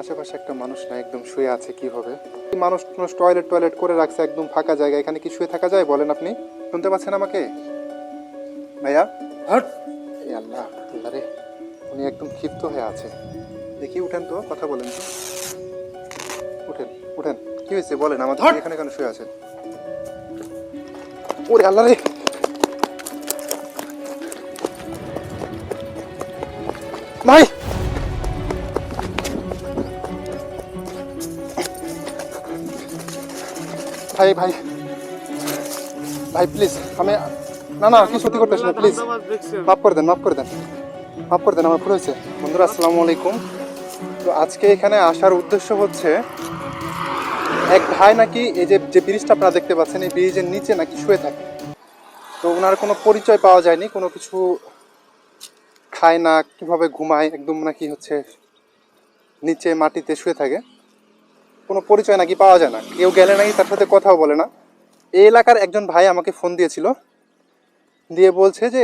আশেপাশে একটা মানুষ না একদম শুয়ে আছে কীভাবে এই মানুষ মানুষ টয়লেট টয়লেট করে রাখছে একদম ফাঁকা জায়গা এখানে কি শুয়ে থাকা যায় বলেন আপনি? শুনতে পাচ্ছেন আমাকে? ভাইয়া? হট! আল্লাহ আল্লাহ রে উনি একদম ক্ষিপ্ত হয়ে আছে। দেখি উঠেন তো কথা বলেন। তো উঠেন উঠেন। কি হয়েছে বলেন আমাদের এখানে কেন শুয়ে আছেন ওরে আল্লাহ রে! ভাই! ভাই ভাই। ভাই প্লিজ আমি না না, কিছু সত্যি করতেছি না প্লিজ মাফ করে দেন, মাফ করে দেন। মাফ করে দেন, আমার ভুল হয়েছে। বন্ধুরা, আসসালামু আলাইকুম। তো আজকে এখানে আসার উদ্দেশ্য হচ্ছে, এক ভাই নাকি এই যে যে ব্রিজটা আপনারা দেখতে পাচ্ছেন, এই ব্রিজের নিচে নাকি শুয়ে থাকে। তো ওনার কোনো পরিচয় পাওয়া যায়নি, কোনো কিছু খায় না, কীভাবে ঘুমায়, একদম নাকি হচ্ছে নিচে মাটিতে শুয়ে থাকে। কোনো পরিচয় নাকি পাওয়া যায় না। কেউ গেলে নাকি তার সাথে কথাও বলে না। এই এলাকার একজন ভাই আমাকে ফোন দিয়েছিল। দিয়ে বলছে যে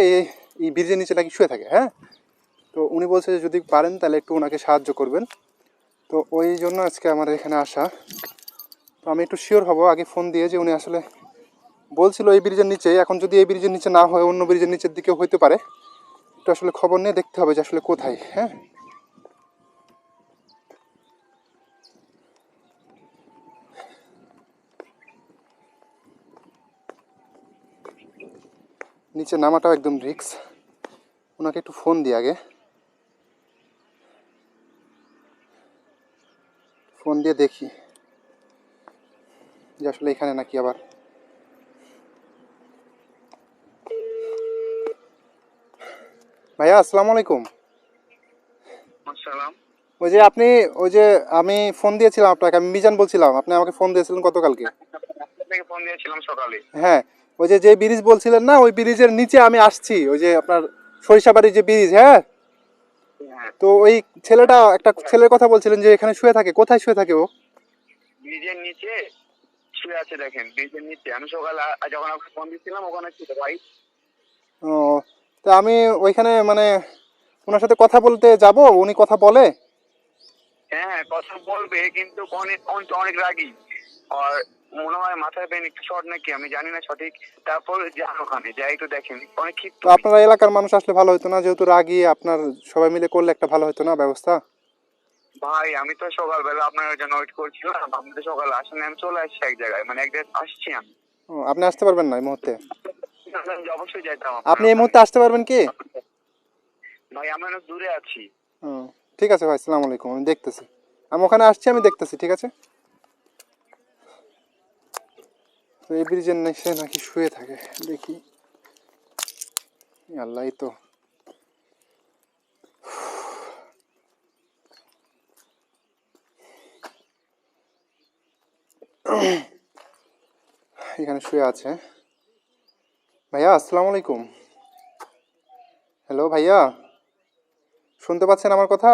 এই ব্রিজের নিচে নাকি শুয়ে থাকে? হ্যাঁ? তো উনি বলছে যে, যদি পারেন তাহলে একটু ওনাকে সাহায্য করবেন। তো ওই জন্য আজকে আমার এখানে আসা। তো আমি একটু শিওর হব, আগে ফোন দিয়ে যে উনি আসলে বলছিল এই ব্রিজের নিচে। এখন যদি এই ব্রিজের নিচে না হয়, অন্য ব্রিজের নিচের দিকে হইতে পারে। একটু আসলে খবর নিয়ে দেখতে হবে যে আসলে কোথায় হ্যাঁ? নিচে নামাটাও একদম রিক্স। ওনাকে একটু ফোন দিই আগে। ফোন দিয়ে দেখি যে আসলে এখানে নাকি আবার ভাইয়া আসসালামু আলাইকুম। আসসালাম। ওই যে আপনি ওই যে আমি ফোন দিয়েছিলাম আপনাকে আমি মিজান বলছিলাম আপনি আমাকে ফোন দিয়েছিলেন গতকালকে। ফোন দিয়েছিলাম সকালে। হ্যাঁ ওই যে যে ব্রিজ বলছিলেন না ওই ব্রিজের নিচে আমি আসছি ওই যে আপনার সরিষাবাড়ির যে ব্রিজ হ্যাঁ? হ্যাঁ। তো ওই ছেলেটা একটা ছেলের কথা বলছিলেন যে এখানে শুয়ে থাকে কোথায় শুয়ে থাকে ও? ব্রিজের নিচে শুয়ে আছে দেখেন ব্রিজের নিচে। আমি সকালে যখন আপনাকে ফোন দিয়েছিলাম ওখানে ছিল ভাই। ও তা আমি ওইখানে মানে ওনার সাথে কথা বলতে যাব উনি কথা বলে? হ্যাঁ কথা বলবে কিন্তু অনেক অনেক রাগি। আর মনে হয় মাথায় পেন একটু শর্ট নাকি আমি জানি না সঠিক। তারপর যান ওখানে যাই একটু দেখেন। অনেক তো আপনারা এলাকার মানুষ আসলে ভালো হতো না যেহেতু রাগি আপনার সবাই মিলে করলে একটা ভালো হতো না ব্যবস্থা? ভাই আমি তো সকালবেলা আপনার জন্য ওয়েট করছিলাম আপনি তো সকালে আসেন আমি চলে আসছি এক জায়গায় মানে এক জায়গায় আসছি আমি। আপনি আসতে পারবেন না এই মুহূর্তে? অবশ্যই যাইতাম আপনি এই মুহূর্তে আসতে পারবেন কি? ভাই আমি অনেক দূরে আছি। ঠিক আছে ভাই সালাম আলাইকুম আমি দেখতেছি। আমি ওখানে আসছি আমি দেখতেছি ঠিক আছে তো এই ব্রিজের নিচে নাকি শুয়ে থাকে, দেখি। আল্লাহ তো। এখানে শুয়ে আছে। ভাইয়া, আসসালামু আলাইকুম। হ্যালো ভাইয়া, শুনতে পাচ্ছেন আমার কথা?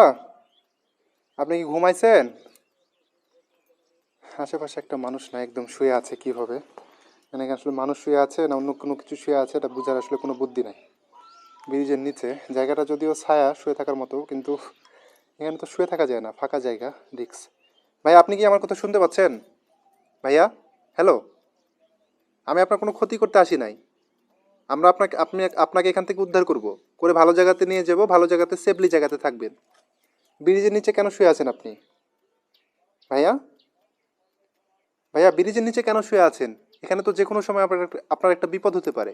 আপনি কি ঘুমাইছেন? আশেপাশে একটা মানুষ না, একদম শুয়ে আছে কীভাবে? এখানে আসলে মানুষ শুয়ে আছে না অন্য কোনো কিছু শুয়ে আছে, এটা বোঝার আসলে কোনো বুদ্ধি নাই। ব্রিজের নিচে, জায়গাটা যদিও ছায়া, শুয়ে থাকার মতো, কিন্তু এখানে তো শুয়ে থাকা যায় না, ফাঁকা জায়গা রিক্স ভাই, আপনি কি আমার কথা শুনতে পাচ্ছেন? ভাইয়া, হ্যালো? আমি আপনার কোনো ক্ষতি করতে আসি নাই। আমরা আপনাকে, আপনি, আপনাকে এখান থেকে উদ্ধার করব। করে ভালো জায়গাতে নিয়ে যাব, ভালো জায়গাতে সেফলি জায়গাতে থাকবেন। ব্রিজের নিচে কেন শুয়ে আছেন আপনি? ভাইয়া? ভাইয়া, ব্রিজের নিচে কেন শুয়ে আছেন? এখানে তো যে কোনো সময় আপনার আপনার একটা বিপদ হতে পারে।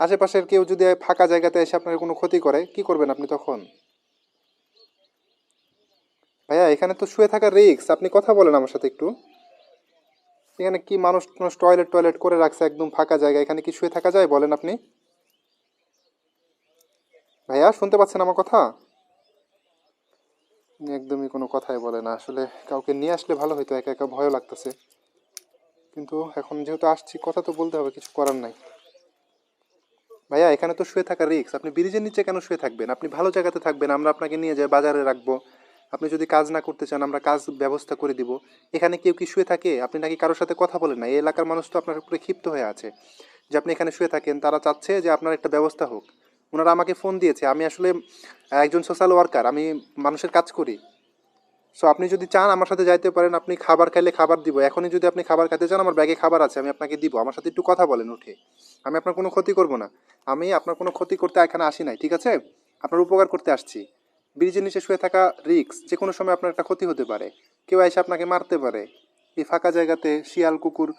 আশেপাশের কেউ যদি ফাঁকা জায়গাতে এসে আপনার কোনো ক্ষতি করে, কি করবেন আপনি তখন? ভাইয়া, এখানে তো শুয়ে থাকা রিক্স আপনি কথা বলেন আমার সাথে একটু। এখানে কি মানুষ মানুষ টয়লেট টয়লেট করে রাখছে একদম ফাঁকা জায়গা এখানে কি শুয়ে থাকা যায় বলেন আপনি। ভাইয়া, শুনতে পাচ্ছেন আমার কথা? একদমই কোনো কথাই বলে না। আসলে কাউকে নিয়ে আসলে ভালো হতো একা একা ভয়ও লাগতেছে। কিন্তু এখন যেহেতু আসছি, কথা তো বলতে হবে, কিছু করার নাই। ভাইয়া, এখানে তো শুয়ে থাকা রিক্স আপনি ব্রিজের নিচে কেন শুয়ে থাকবেন? আপনি ভালো জায়গাতে থাকবেন, আমরা আপনাকে নিয়ে যাই, বাজারে রাখব। আপনি যদি কাজ না করতে চান, আমরা কাজ ব্যবস্থা করে দিব। এখানে কেউ কি শুয়ে থাকে? আপনি নাকি কারোর সাথে কথা বলেন না এই এলাকার মানুষ তো আপনার উপরে ক্ষিপ্ত হয়ে আছে। যে আপনি এখানে শুয়ে থাকেন, তারা চাচ্ছে যে আপনার একটা ব্যবস্থা হোক। ওনারা আমাকে ফোন দিয়েছে, আমি আসলে একজন সোশ্যাল ওয়ার্কার আমি মানুষের কাজ করি। সো আপনি যদি চান আমার সাথে যাইতে পারেন, আপনি খাবার খাইলে খাবার দিব। এখনই যদি আপনি খাবার খেতে চান, আমার ব্যাগে খাবার আছে, আমি আপনাকে দিব। আমার সাথে একটু কথা বলেন উঠে। আমি আপনার কোনো ক্ষতি করব না। আমি আপনার কোনো ক্ষতি করতে এখানে আসি নাই, ঠিক আছে? আপনার উপকার করতে আসছি। ব্রিজের নিচে শুয়ে থাকা রিক্স যে কোনো সময় আপনার একটা ক্ষতি হতে পারে। কেউ এসে আপনাকে মারতে পারে। এই ফাঁকা জায়গাতে শিয়াল, কুকুর,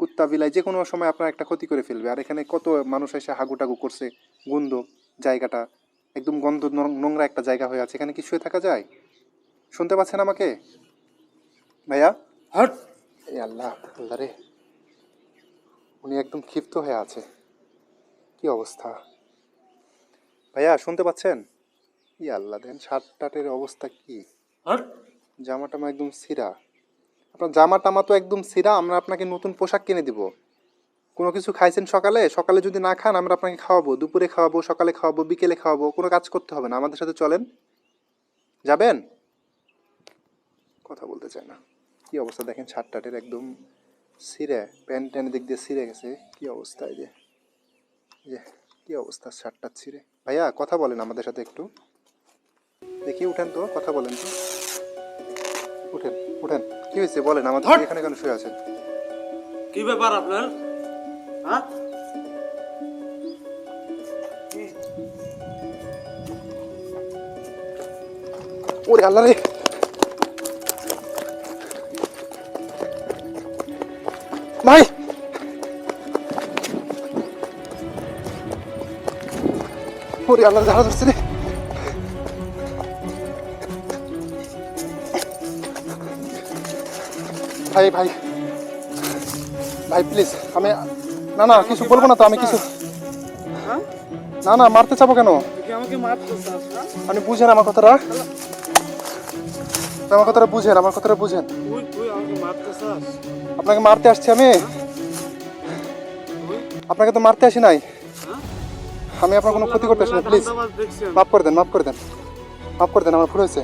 কুত্তা, বিলাই যে কোনো সময় আপনার একটা ক্ষতি করে ফেলবে। আর এখানে কত মানুষ এসে হাগুটাগু করছে, গন্ধ জায়গাটা, একদম গন্ধ নোংরা একটা জায়গা হয়ে আছে। এখানে কি শুয়ে থাকা যায়? শুনতে পাচ্ছেন আমাকে? ভাইয়া? হট! এই আল্লাহ আল্লাহ রে। উনি একদম ক্ষিপ্ত হয়ে আছে। কি অবস্থা? ভাইয়া শুনতে পাচ্ছেন? ই আল্লাহ দেন শার্ট টাটের অবস্থা কি? জামা টামা একদম সিরা। আপনার জামা টামা তো একদম সিরা আমরা আপনাকে নতুন পোশাক কিনে দিব। কোনো কিছু খাইছেন সকালে? সকালে যদি না খান আমরা আপনাকে খাওয়াবো। দুপুরে খাওয়াবো সকালে খাওয়াবো বিকেলে খাওয়াবো কোনো কাজ করতে হবে না। আমাদের সাথে চলেন। যাবেন? কথা বলতে চায় না। কি অবস্থা দেখেন শার্ট টাটের একদম সিরে প্যান্ট ট্যান দিক দিয়ে সিরে গেছে। কি অবস্থা এই যে? এই যে কি অবস্থা শার্টটা ছিঁড়ে? ভাইয়া কথা বলেন আমাদের সাথে একটু। দেখি উঠেন তো কথা বলেন তো। উঠেন উঠেন। কি হয়েছে বলেন আমাদের এখানে কেন শুয়ে আছেন? কি ব্যাপার আপনার? হ্যাঁ? ওরে আল্লাহ রে! ভাই। ওরে আল্লাহ ধারা ধরছে রে। ভাই ভাই। ভাই প্লিজ আমি না না কিছু বলব না তো আমি কিছু হ্যাঁ? না না মারতে চাবো কেন? আমাকে মারতে চাস না বুঝেন আমার কথাটা। আমার কথাটা বুঝেন, আমার কথাটা বুঝেন। আপনাকে মারতে আসছি আমি। আপনাকে তো মারতে আসি নাই। আমি আপনার কোনো ক্ষতি করতে আসি না প্লিজ মাফ করে দেন, মাফ করে দেন। মাফ করে দেন, আমার ভুল হয়েছে।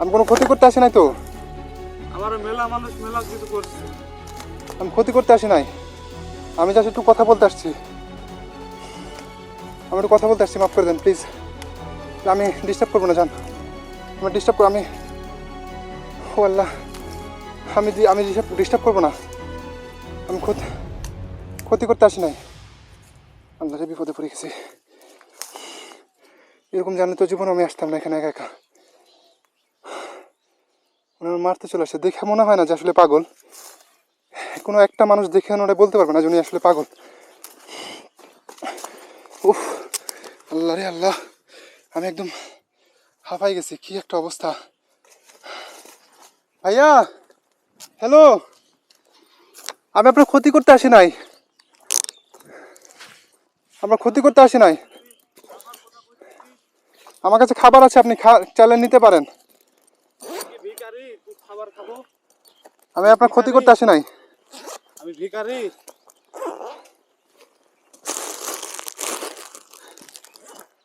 আমি কোনো ক্ষতি করতে আসি নাই তো। আমার মেলা আমি ক্ষতি করতে আসি নাই। আমি জাস্ট একটু কথা বলতে আসছি। আমি একটু কথা বলতে আসছি, মাফ করে দেন প্লিজ আমি ডিস্টার্ব করব না জান আমি ডিস্টার্ব আমি ও আল্লাহ, আমি আমি ডিস্টার্ব করব না। আমি ক্ষতি ক্ষতি করতে আসি নাই। আল্লাহরে বিপদে পড়ে গেছি। এরকম জানলে তো জীবনে আমি আসতাম না এখানে একা একা। উনি মারতে চলে আসছে দেখে মনে হয় না যে আসলে পাগল। কোনো একটা মানুষ দেখে ওরা বলতে পারবে না যে উনি আসলে পাগল। উফ আল্লাহ রে আল্লাহ, আমি একদম হাঁপাই গেছি কি একটা অবস্থা। ভাইয়া হ্যালো আমি আপনার ক্ষতি করতে আসি নাই। আমরা ক্ষতি করতে আসি নাই। আমার কাছে খাবার আছে আপনি চাইলে নিতে পারেন। আমি আপনার ক্ষতি করতে আসি নাই। আমি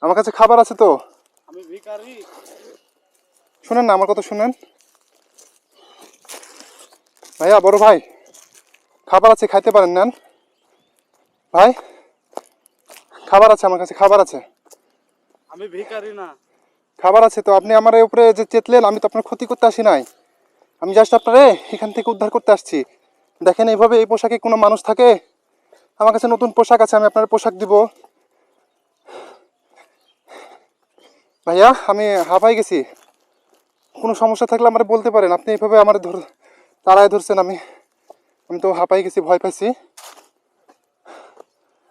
আমার কাছে খাবার আছে তো। শুনেন না আমার কথা শুনেন। ভাইয়া বড় ভাই খাবার আছে খাইতে পারেন নেন। ভাই খাবার আছে আমার কাছে খাবার আছে। আমি ভিখারি না। খাবার আছে তো আপনি আমার উপরে যে চেতলেন আমি তো আপনার ক্ষতি করতে আসি নাই। আমি জাস্ট আপনারে এখান থেকে উদ্ধার করতে আসছি। দেখেন এইভাবে এই পোশাকে কোনো মানুষ থাকে? আমার কাছে নতুন পোশাক আছে আমি আপনার পোশাক দিব। ভাইয়া আমি হাঁপাই গেছি। কোনো সমস্যা থাকলে আমার বলতে পারেন আপনি এইভাবে আমার ধর তাড়ায় ধরছেন আমি। আমি তো হাঁপাই গেছি ভয় পাইছি।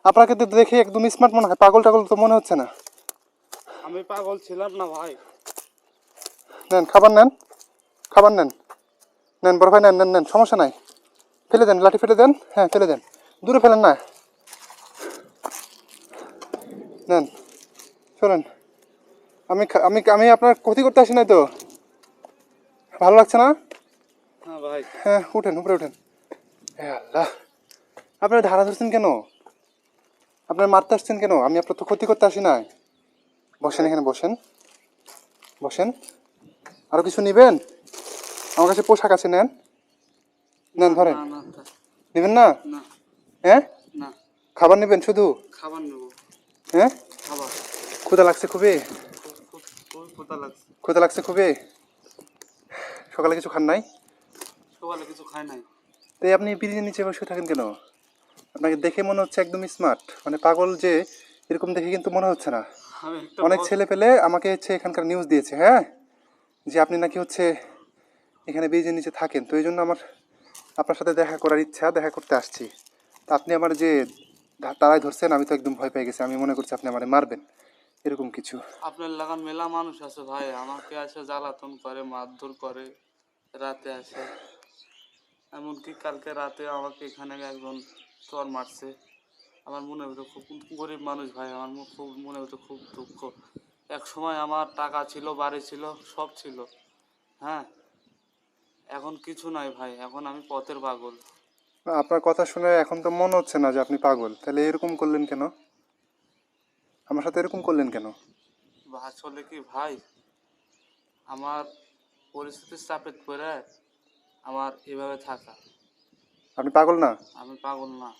আপনাকে তো দেখে একদম স্মার্ট মনে হয় পাগল টাগল তো মনে হচ্ছে না। আমি পাগল ছিলাম না ভাই। নেন খাবার নেন খাবার নেন। নেন বড় ভাই নেন নেন নেন সমস্যা নাই। ফেলে দেন লাঠি ফেলে দেন হ্যাঁ ফেলে দেন। দূরে ফেলেন না। নেন শোনেন আমি আমি আমি আপনার ক্ষতি করতে আসি নাই তো? ভালো লাগছে না? হ্যাঁ ভাই। হ্যাঁ উঠেন উপরে উঠেন। হ্যাঁ আল্লাহ। আপনার ধারা ধরছেন কেন? আপনার মারতে আসছেন কেন? আমি আপনার তো ক্ষতি করতে আসি নাই। বসেন এখানে বসেন। বসেন। আরও কিছু নেবেন? আমার কাছে পোশাক আছে নেন। নেন ধরেন। নেবেন না? হ্যাঁ খাবার নেবেন শুধু? খাবার নেব। হ্যাঁ? আবার ক্ষুধা লাগছে খুবই। ক্ষুধা লাগছে। খুবই? সকালে কিছু খান নাই? সকালে কিছু খাই নাই। তো এই আপনি ব্রিজের নিচে বসে থাকেন কেন? আপনাকে দেখে মনে হচ্ছে একদম স্মার্ট মানে পাগল যে এরকম দেখে কিন্তু মনে হচ্ছে না। অনেক ছেলে পেলে আমাকে হচ্ছে এখানকার নিউজ দিয়েছে হ্যাঁ? যে আপনি নাকি হচ্ছে এখানে ব্রিজের নিচে থাকেন। তো এই জন্য আমার আপনার সাথে দেখা করার ইচ্ছা দেখা করতে আসছি। তা আপনি আমার যে তারাই ধরছেন আমি তো একদম ভয় পেয়ে গেছি। আমি মনে করছি আপনি আমারে মারবেন। এরকম কিছু। আপনার লাগান মেলা মানুষ আছে ভাই আমাকে আসে জ্বালাতন করে মারধর করে রাতে আসে। এমনকি কালকে রাতে আমাকে এখানে একজন চর মারছে। আমার মনে হতো খুব গরিব মানুষ ভাই আমার খুব মনে হতো খুব দুঃখ। এক সময় আমার টাকা ছিল বাড়ি ছিল সব ছিল। হ্যাঁ? এখন কিছু নাই ভাই এখন আমি পথের পাগল। আপনার কথা শুনে এখন তো মনে হচ্ছে না যে আপনি পাগল। তাহলে এরকম করলেন কেন? আমার সাথে এরকম করলেন কেন? আসলে কি ভাই? আমার পরিস্থিতির চাপে পড়ে আমার এভাবে থাকা। আপনি পাগল না? আমি পাগল না।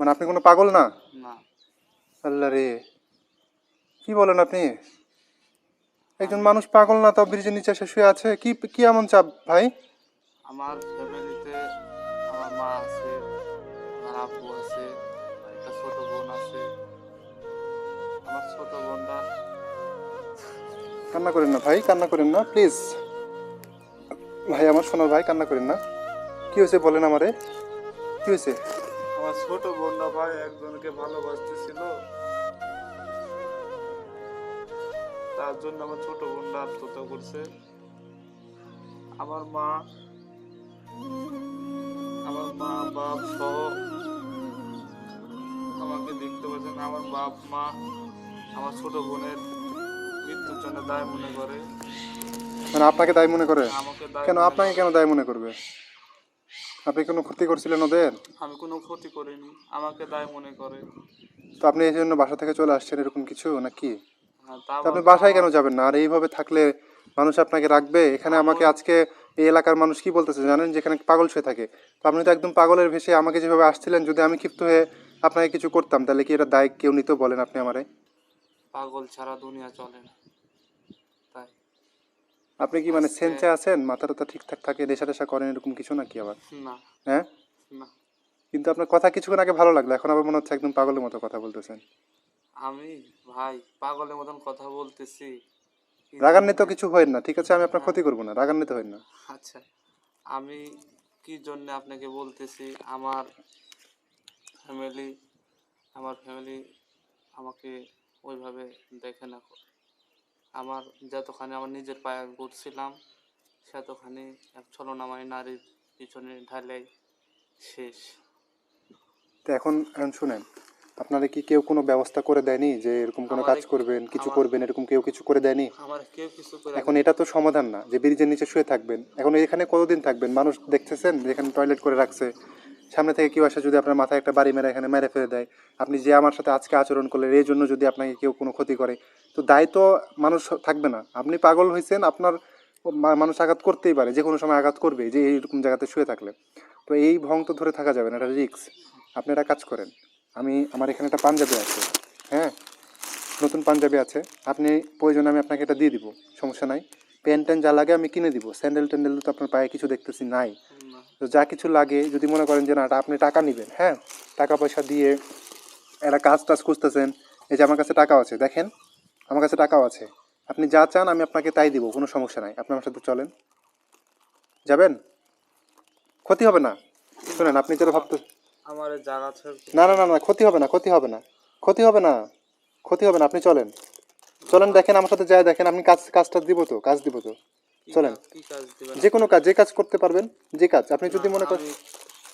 মানে আপনি কোনো পাগল না? না। আল্লাহ রে। কি বলেন আপনি? একজন মানুষ পাগল না তাও ব্রিজের নিচে এসে শুয়ে আছে? কি কি এমন চাপ ভাই? আমার ফ্যামিলিতে আমার মা আছে আমার আব্বু ছোট বোনটা। কান্না করেন না ভাই কান্না করেন না প্লিজ ভাই আমার সোনার ভাই কান্না করেন না। কি হয়েছে বলেন আমারে? কি হয়েছে? আমার ছোট বোনটা ভাই একজনকে ভালোবাসতেছিল। তার জন্য আমার ছোট বোনটা আত্মহত্যা করছে। আমার মা আমার মা বাপ সহ আমাকে দেখতে পাচ্ছেন। আমার বাপ মা আমার ছোট বোনের মৃত্যুর জন্য দায় মনে করে। মানে আপনাকে দায় মনে করে? আমাকে দায় কেন মনে আপনাকে কেন দায় মনে করবে? আপনি কোনো ক্ষতি করছিলেন ওদের? আমি কোনো ক্ষতি করিনি আমাকে দায় মনে করে। তো আপনি এই জন্য বাসা থেকে চলে আসছেন এরকম কিছু নাকি? হ্যাঁ, তা তো আপনি বাসায় কেন যাবেন না? আর এইভাবে থাকলে মানুষ আপনাকে রাখবে? এখানে আমাকে আজকে এই এলাকার মানুষ কি বলতেছে জানেন? যেখানে পাগল শুয়ে থাকে। তো আপনি তো একদম পাগলের ভেসে আমাকে যেভাবে আসছিলেন যদি আমি ক্ষিপ্ত হয়ে আপনাকে কিছু করতাম তাহলে কি এটা দায় কেউ নিতেও বলেন আপনি আমারে? পাগল ছাড়া দুনিয়া চলে না। তাই। আপনি কি মানে সেন্সে আছেন? মাথা টাথা ঠিকঠাক থাকে নেশা টেশা করেন এরকম কিছু নাকি আবার? না। হ্যাঁ? না। কিন্তু আপনার কথা কিছুক্ষণ আগে ভালো লাগল এখন আবার মনে হচ্ছে একদম পাগলের মতো কথা বলতেছেন। আমি? ভাই পাগলের মতন কথা বলতেছি। রাগান্বিত কিছু হয় না ঠিক আছে? আমি আপনার ক্ষতি করব না রাগান্বিত হয় না। আচ্ছা। আমি কি জন্য আপনাকে বলতেছি? আমার ফ্যামিলি আমার ফ্যামিলি আমাকে ওইভাবে দেখে না আমার যতখানি আমার নিজের পায়ে ঘুরছিলাম সেতখানি এক ছলনাময় নারীর পিছনে ঢালাই শেষ। তো এখন এখন শুনেন আপনারা কি কেউ কোনো ব্যবস্থা করে দেয়নি যে এরকম কোনো কাজ করবেন কিছু করবেন এরকম কেউ কিছু করে দেয়নি? এখন এটা তো সমাধান না যে ব্রিজের নিচে শুয়ে থাকবেন। এখন এখানে কতদিন থাকবেন? মানুষ দেখতেছেন যে এখানে টয়লেট করে রাখছে। সামনে থেকে কেউ আসে যদি আপনার মাথায় একটা বাড়ি মেরে এখানে মেরে ফেলে দেয়, আপনি যে আমার সাথে আজকে আচরণ করলেন এই জন্য যদি আপনাকে কেউ কোনো ক্ষতি করে, তো দায়িত্ব মানুষ থাকবে না। আপনি পাগল হয়েছেন আপনার মানুষ আঘাত করতেই পারে যে কোনো সময় আঘাত করবে যে এইরকম জায়গাতে শুয়ে থাকলে। তো এই ভং তো ধরে থাকা যাবে না, এটা রিক্স আপনি একটা কাজ করেন, আমি, আমার এখানে একটা পাঞ্জাবি আছে হ্যাঁ? নতুন পাঞ্জাবি আছে, আপনি প্রয়োজনে আমি আপনাকে এটা দিয়ে দিব, সমস্যা নাই। প্যান্ট ট্যান্ট যা লাগে আমি কিনে দিব স্যান্ডেল ট্যান্ডেল তো আপনার পায়ে কিছু দেখতেছি, নাই। তো যা কিছু লাগে যদি মনে করেন যে না এটা আপনি টাকা নেবেন হ্যাঁ? টাকা পয়সা দিয়ে একটা কাজ টাজ খুঁজতেছেন এই যে আমার কাছে টাকাও আছে দেখেন আমার কাছে টাকাও আছে। আপনি যা চান আমি আপনাকে তাই দিব কোনো সমস্যা নাই। আপনি আমার সাথে চলেন। যাবেন? ক্ষতি হবে না। শুনেন আপনি যেটা ভাবতে আমার জায়গা না না না না ক্ষতি হবে না ক্ষতি হবে না। ক্ষতি হবে না। ক্ষতি হবে না আপনি চলেন। চলেন দেখেন আমার সাথে যাই দেখেন আপনি কাজ কাজটা দিব তো কাজ দিব তো। চলেন। যে কোনো কাজ যে কাজ করতে পারবেন যে কাজ। আপনি যদি মনে করেন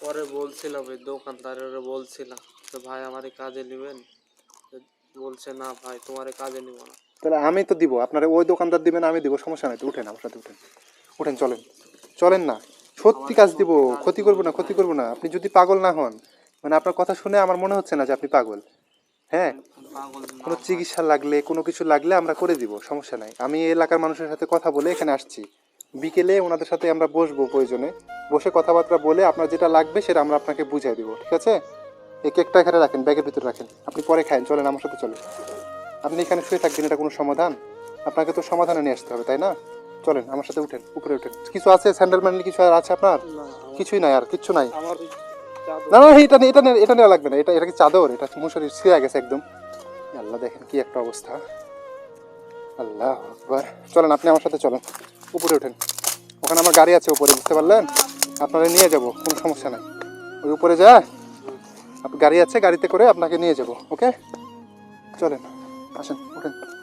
পরে বলছিলাম ওই দোকানদারের বলছিলাম তো ভাই আমার কাজে নেবেন? বলছে না ভাই তোমার কাজে নিব না। তাহলে আমি তো দিব। আপনারা ওই দোকানদার দিবেন আমি দিব সমস্যা নাই তো উঠেন আমার সাথে উঠেন। উঠেন চলেন। চলেন না। সত্যি কাজ দিব ক্ষতি করব না। ক্ষতি করব না। আপনি যদি পাগল না হন মানে আপনার কথা শুনে আমার মনে হচ্ছে না যে আপনি পাগল। হ্যাঁ কোনো চিকিৎসা লাগলে কোনো কিছু লাগলে আমরা করে দিব সমস্যা নাই। আমি এলাকার মানুষের সাথে কথা বলে এখানে আসছি। বিকেলে ওনাদের সাথে আমরা বসবো প্রয়োজনে। বসে কথাবার্তা বলে আপনার যেটা লাগবে সেটা আমরা আপনাকে বুঝিয়ে দিব ঠিক আছে? এই কেকটা এখানে রাখেন ব্যাগের ভিতরে রাখেন। আপনি পরে খান চলেন আমার সাথে চলেন। আপনি এখানে শুয়ে থাকবেন এটা কোনো সমাধান? আপনাকে তো সমাধানে নিয়ে আসতে হবে তাই না? চলেন আমার সাথে উঠেন উপরে উঠেন। কিছু আছে স্যান্ডেল ম্যান্ডেল কিছু আর আছে আপনার? কিছুই নাই আর কিচ্ছু নাই। না না এটা নিয়ে- এটা নিয়ে- এটা নেওয়া লাগবে না, এটা এটা কি চাদর? এটা মশারি ছিঁড়ে গেছে একদম। আল্লাহ দেখেন কি একটা অবস্থা। আল্লাহ আকবার। চলেন, আপনি আমার সাথে চলেন। উপরে ওঠেন ওখানে আমার গাড়ি আছে উপরে, বুঝতে পারলেন? আপনারা নিয়ে যাব, কোনো সমস্যা নাই। ওই উপরে যা। গাড়ি আছে, গাড়িতে করে আপনাকে নিয়ে যাব, ওকে? চলেন, আসেন ওঠেন